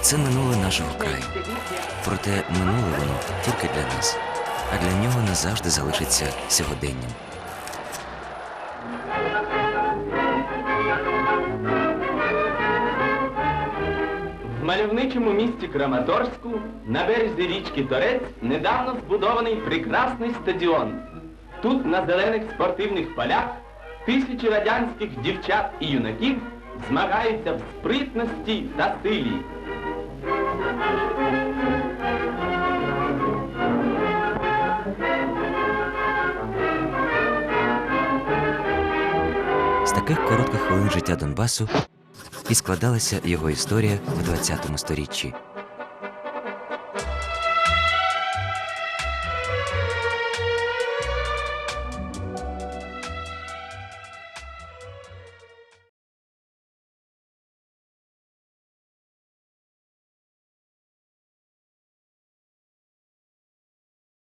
Це минуле нашого краю. Проте минуле воно тільки для нас, а для нього назавжди залишиться сьогоденням. В мальовничому місті Краматорську на березі річки Торець недавно збудований прекрасний стадіон. Тут на зелених спортивних полях тисячі радянських дівчат і юнаків змагаються в спритності та силі. З таких коротких хвилин життя Донбасу і складалася його історія в 20 сторіччі.